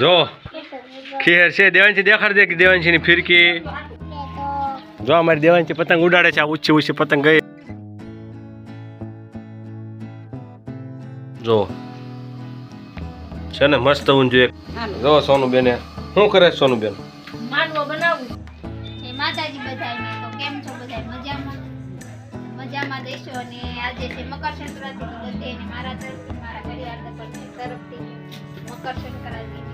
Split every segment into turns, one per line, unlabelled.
જો, ખેર છે, દેવાંશી દેખાડ દે કે દેવાંશીની ફિરકી. જો, અમારી દેવાંશી પતંગ ઉડાડે છે, આ ઊંચી ઊંચી પતંગ ગઈ. જો, છે ને મસ્ત ઊન જોઈએ જો સોનું બેને શું કરે સોનું બેન
મકર સંક્રાંતિ મકર સંક્રાંતિની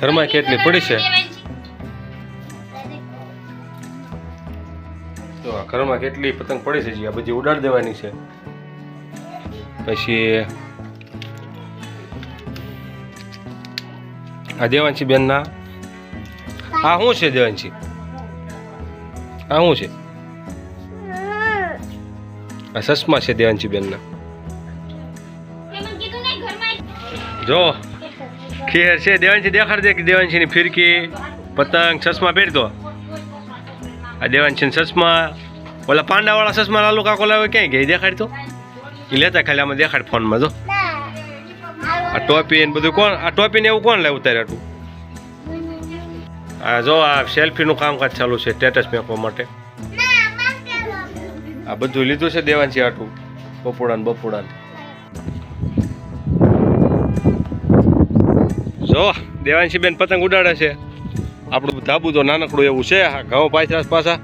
ઘરમાં કેટલી પડી છે? તો આ ઘરમાં કેટલી પતંગ પડી છે જી? આ બધી ઉડાડ દેવાની છે. પછી આ દેવાંશી બેનના? આ શું છે દેવાંશી? આ શું છે? આ ચશ્મા છે દેવાંશી બેનના. જો. ખેર છે, દેવાંશી દેખાડ દે કે દેવાંશીની ફિરકી, પતંગ, ચશ્મા પહેરતો આ દેવાંશી ચશ્મા, ઓલા પાંડાવાળા ચશ્મા લાલુ કાકો લાવે ક્યાંય ગઈ દેખાડ તો? એ લેતા ખાલી આમાં દેખાડ ફોનમાં, જો. આ ટોપી ને બધું કોણ, આ ટોપી ને એવું કોણ લાવ્યું તારે હતું આ જો, આ સેલ્ફીનું કામકાજ ચાલુ છે, સ્ટેટસ મેકવા માટે. આ બધું લીધું છે દેવાંશી આટલું બપોડા ને જો દેવાંશી બેન પતંગ ઉડાડે છે. આપણું ધાબુ તો નાનકડું એવું છે ઘઉં પાછરાસ પાછા.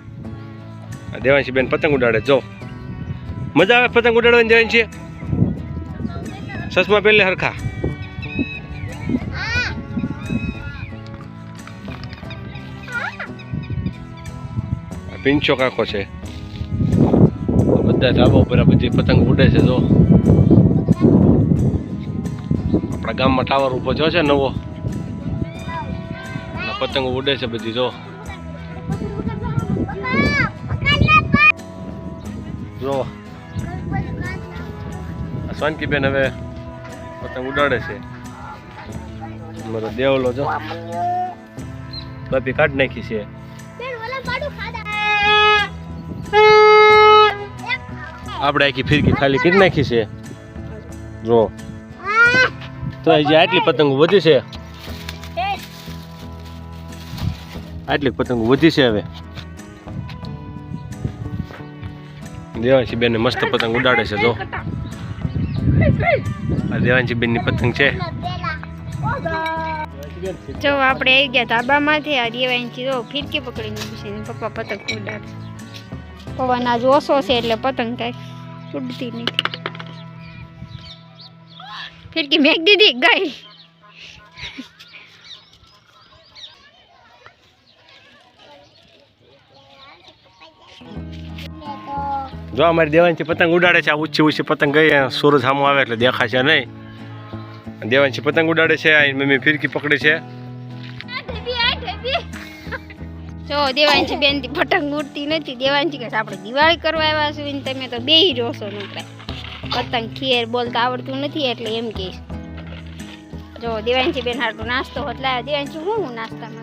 દેવાંશી બેન પતંગ ઉડાડે, જો. મજા આવે પતંગ ઉડાડવાની, દેવાંશી? ચશ્મા પહેલે હરખા. પિંચો કાકો છે. બધા ધાબા ઉપર બધી પતંગ ઉડે છે, જો. આપણા ગામમાં ટાવર ઊભો થયો છે નવો. પતંગો ઉડે છે બધી, જો. જો. સોનકીબેન હવે પતંગ ઉડાડે છે. મારો દેવલો, જો. બાપી કાઢ નાખી છે. આપણે આખી ફિરકી ખાલી કરી નાખી છે. જો. તો હજી આટલી પતંગો વધી છે. આટલી પતંગો વધી છે હવે. દેવાંશી બેન મસ્ત પતંગ ઉડાડે છે જો. આ દેવાંશી બેનની પતંગ છે.
જો આપણે આવી ગયા ધાબામાંથી આ દેવાંશી જો ફિરકી પકડીને ઊભી છે પપ્પા પતંગ ઉડાડે. પવન આજ ઓછો છે એટલે પતંગ કાંઈ ઉડતી નથી. ફિરકી મેક દીધી ગઈ
જો અમારી દેવાંશી પતંગ ઉડાડે છે આ ઊંચી ઊંચી પતંગ ગઈ સૂરજ સામો આવે એટલે દેખાશે નહીં. દેવાંશી પતંગ ઉડાડે છે આ મમ્મી ફિરકી પકડે છે.
જો દેવાંશી બેન પતંગ ઉડતી નથી. દેવાંશી કે આપણે દિવાળી કરવા આવ્યા છું તમે તો બે જોશો નકરા. પતંગ ખીર બોલતા આવડતું નથી એટલે એમ કહીશ જો દેવાંશી બેન હાટું નાસ્તો હોત લાવ્યા દેવાંશી હું હું નાસ્તામાં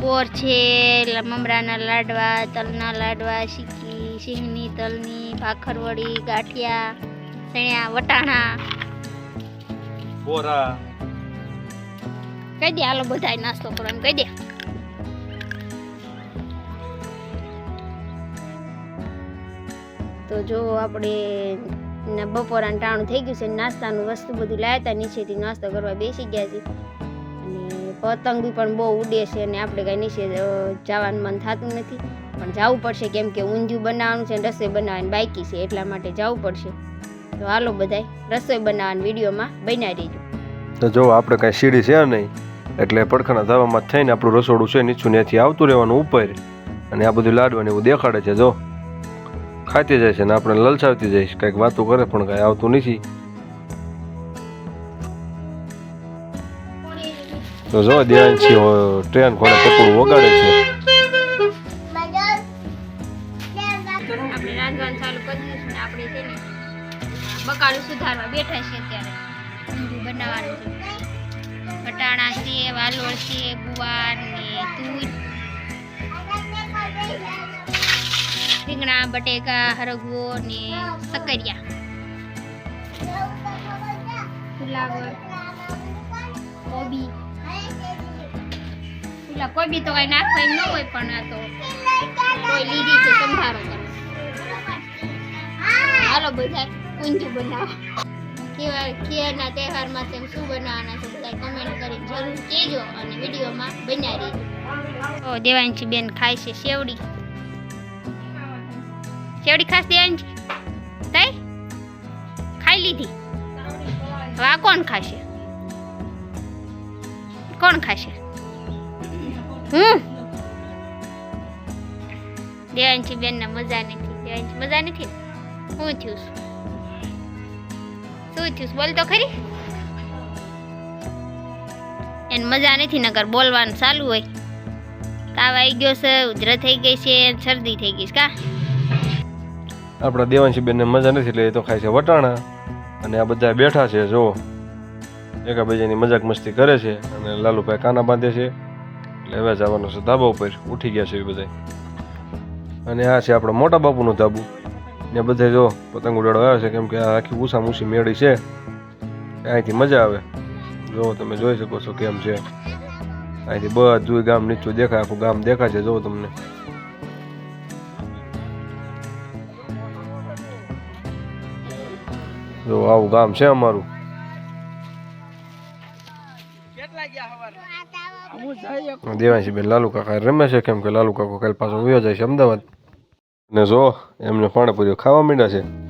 બોર છે મમરાના લાડવા તલના લાડવા શીકી સિંહની તલની ભાખરવડી ગાંઠિયા સણિયા વટાણા.
બોરા.
કહી દે હાલો બધા નાસ્તો કરવાનું કહી દે. તો જો આપણે બપોરાનું ટાણું થઈ ગયું છે, નાસ્તાનું વસ્તુ બધું લાવ્યા હતા નીચેથી નાસ્તો કરવા બેસી ગયા છે. અને પતંગ પણ બહુ ઉડે છે અને આપણે કાંઈ નીચે જવાનું મન થતું નથી. પણ જવું પડશે કેમ કે ઊંધિયું બનાવવાનું છે રસોઈ બનાવવાની બાકી છે, એટલા માટે જવું પડશે. તો હાલો બધાય, રસોઈ બનાવવાની વિડીયોમાં બનાવી દેજો
તો જો આપણે કાંઈ સીડી છે નહીં, એટલે પડખાના ધાબામાં થઈને આપણું રસોડું છે નીચું ત્યાંથી આવતું રહેવાનું ઉપર. અને આ બધું લાડવાનું એવું દેખાડે છે, જો. ખાતી જાય છે ને આપણે લલસાવતી જઈશ. કંઈક વાતો કરે પણ કાંઈ આવતું નથી. તો જો ધ્યાન છે ટ્રેન કોને પકડું વગાડે છે.
બેઠા છે અત્યારે. બનાવવાનું છે. વટાણા છે, વાલોળ છે, ગુવાર ને તુર. રીંગણા, બટેકા, હરગવો ને સકરિયા ફુલાવર. કોબી. પેલા કોબી તો કઈ નાખવા એમ ન હોય પણ આ તો કોઈ લીધી છે સંભારો કરો હાલો બધા કુંજુ બનાવો. કેવા કેના તહેવારમાં તેમ શું બનાવવાના છે બધા કમેન્ટ કરી જરૂર કહેજો અને વિડીયોમાં બનાવી દેજો. દેવાંશી બેન ખાય છે શેવડી. શેવડી ખાસ દેવાંશી તઈ? ખાઈ લીધી. હવે આ કોણ ખાશે? કોણ ખાશે? હું દેવાંશી બેનને મજા નથી દેવાંશી મજા નથી હું થયું છે? શું થયું બોલ તો ખરી. એને મજા નથી નગર બોલવાનું ચાલુ હોય. તાવ આવી ગયો છે, ઉધરસ થઈ ગઈ છે શરદી થઈ ગઈ છે. કા?
આપણા દેવાંશી બેનને મજા નથી એટલે એ તો ખાય છે વટાણા. અને આ બધા બેઠા છે જો એકાબીજાની મજાક મસ્તી કરે છે અને લાલુભાઈ કાના બાંધે છે. એટલે હવે જવાનો છે ધાબા ઉપર. ઉઠી ગયા છે એ બધા અને આ છે આપણા મોટા બાપુનું ધાબુ. ને બધા જો પતંગ ઉડાડવા આવ્યા છે. કેમ કે આ આખી ઉષા મૂસી મેળી છે. અહીંથી મજા આવે. જો તમે જોઈ શકો છો કેમ છે. અહીંથી બધું ગામ નીચું દેખાય, આખું ગામ દેખાય છે. જો તમને. જો આવું ગામ છે અમારું. દેવાંશી બેન લાલુ કાકા રમે છે કેમ કે લાલુ કાકો કાલ પાછો ઉયો જાય છે અમદાવાદ. ને જો એમને પાણીપુરીઓ ખાવા માંડ્યા છે.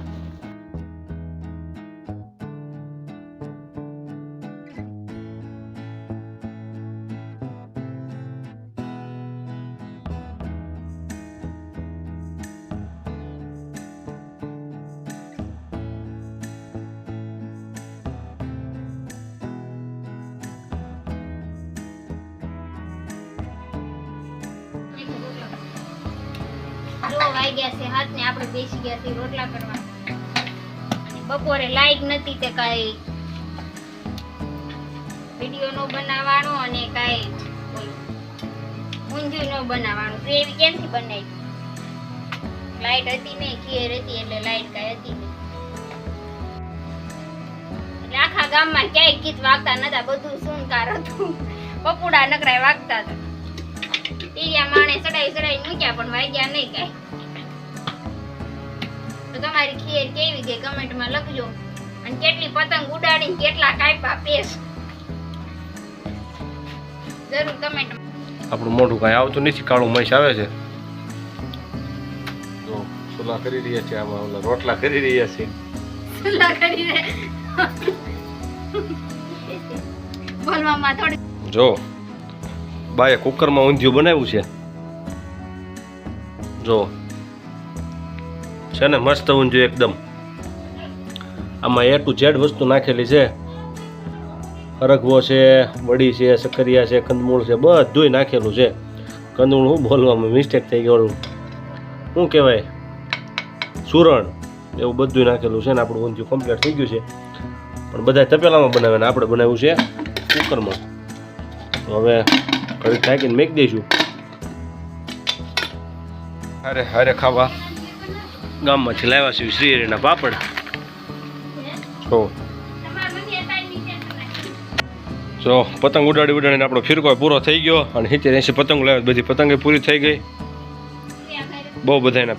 વાગ્યા છે હાથ ને આપણે બેસી ગયા છે રોટલા કરવા. બપોરે લાઈટ નથી તે કાંઈ વીડિયો નો બનાવવાનો અને કાંઈ ઊંધિયું નો બનાવવાનું. એવી કેમથી બનાવી? લાઈટ હતી નહીં, ઘેર હતી એટલે લાઈટ કાંઈ હતી નહીં. આખા ગામમાં ક્યાંય ગીત વાગતા નતા, બધું સુનકાર હતું. પપુડા નકરાય વાગતા હતા. ટીરિયા માણે ચડાઈ ચડાઈ મૂક્યા, પણ વાગ્યા નહીં કાંઈ. તમારી ખીર કેવી ગઈ કમેન્ટમાં લખજો. અને કેટલી પતંગ ઉડાડીને કેટલા કાપ્યા પેસ. જરૂર કમેન્ટ
આપણું મોઢું કાંઈ આવતું નથી કાળું મહીશ આવે છે. જો સુલા કરી રહ્યા છે આમાં ઓલા રોટલા કરી રહ્યા છે.
કરીને બોલવામાં થોડી
જો બાએ કુકરમાં ઊંધિયું બનાવ્યું છે. જો છે ને, મસ્ત ઊંધિયું એકદમ. આમાં એ ટુ ઝેડ વસ્તુ નાખેલી છે. અરગવો છે, વડી છે સક્કરિયા છે, કંદમૂળ છે, બધુંય નાખેલું છે. કંદમૂળ હું બોલવામાં મિસ્ટેક થઈ ગયું શું કહેવાય? સુરણ. એવું બધું નાખેલું છે ને, આપણું ઊંધિયું કમ્પ્લીટ થઈ ગયું છે. પણ બધા તપેલામાં બનાવે ને, આપણે બનાવ્યું છે કુકરમાં. તો હવે ઘડી ઢાંકીને મેકી દઈશું. અરે હારે ખાવા. ગામમાંથી લાવ્યા છે શ્રીહરિના પાપડ. જો. પતંગ ઉડાડી ઉડાડીને આપણો ફિરકો પૂરો થઈ ગયો અને સિત્તેર એસી પતંગ લાવ્યો બધી પતંગે પૂરી થઈ ગઈ. બહુ
બધા એક એક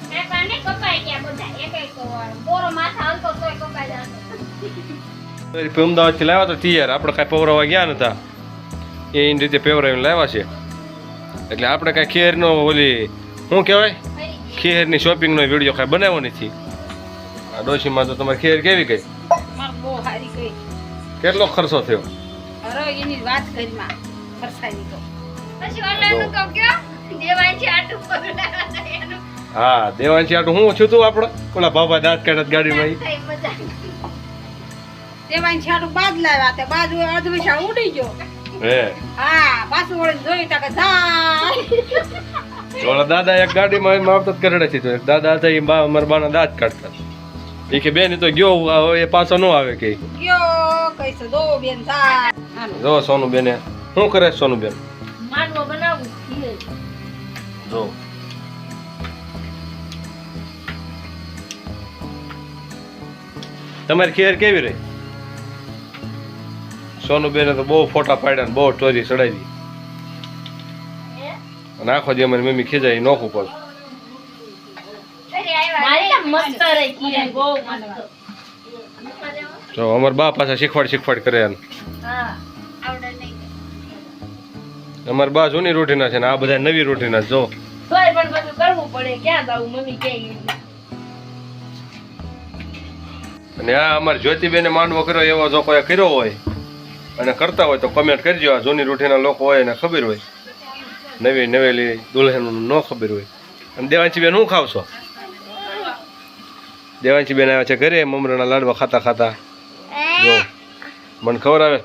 પોરો માથા હાલતો તોય કપાઈ જતો
અમદાવાદથી લાવ્યા તો તૈયાર. આપણે કાંઈ પવરાવા ગયા નતા. એની રીતે પેવરાવીને લાવ્યા છે. એટલે આપણે કાંઈ ખેરનો ઓલી શું કહેવાય. ખેરની શોપિંગનો વીડિયો કાંઈ બનાવ્યો નથી? આ ડોશીમાં તો તમારી ખેર કેવી ગઈ?
માર બહુ હારી ગઈ.
કેટલો ખર્ચો થયો?
અરે એની વાત કરી માં તો.
પછી ઓલાનું તો કયો? દેવાય આટું પગલાં
હા દેવાંશી આટું હું છું તું આપણો ઓલા બાબા દાંત કાઢત ગાડીમાં આવી
થઈ મજા
બાદ લાવ્યા તે બાદ અધવિશા ઉડી ગયો.
હે.
હા પાછું વળીને જોયું તા કે જાય
દાદા એક ગાડીમાં એમાં આવતા જ કરડે છે તો એક દાદા હતા એ બા અમારા બાના દાંત કાઢતા. એ કે બેન તો ગયો હવે એ પાછો નો આવે કે.
ગયો કઈશ દો બેન થાય
જો સોનું બેને શું કરે સોનું બેન
બનાવું
જો. તમારી ખેર કેવી રહી? સોનું બેને તો બહુ ફોટા પાડ્યા ને બહુ સ્ટોરી ચડાવી. અને જે મને મમ્મી ખીજાય નોખું
મસ્ત
જો અમાર બા પાછા શીખવાડ શીખવાડ કરે અમાર બા જૂની રોટીના છે ને આ બધા નવી રોટીના જો.
તોય પણ બધું કરવું પડે ક્યાં જવું મમ્મી કે
અને આ અમારી જ્યોતિબેને માંડવો કર્યો એવો જો કોઈ કર્યો હોય અને કરતા હોય તો કમેન્ટ કરજો આ જૂની રૂઠીના લોકો હોય એને ખબર હોય. નવી નવેલી દુલ્હન ન ખબર હોય. અને દેવાંશી બેન શું ખાવશો? દેવાંશી બેન આવ્યા છે ઘરે મમરાના લાડવા ખાતા ખાતા. જો મને ખબર આવે.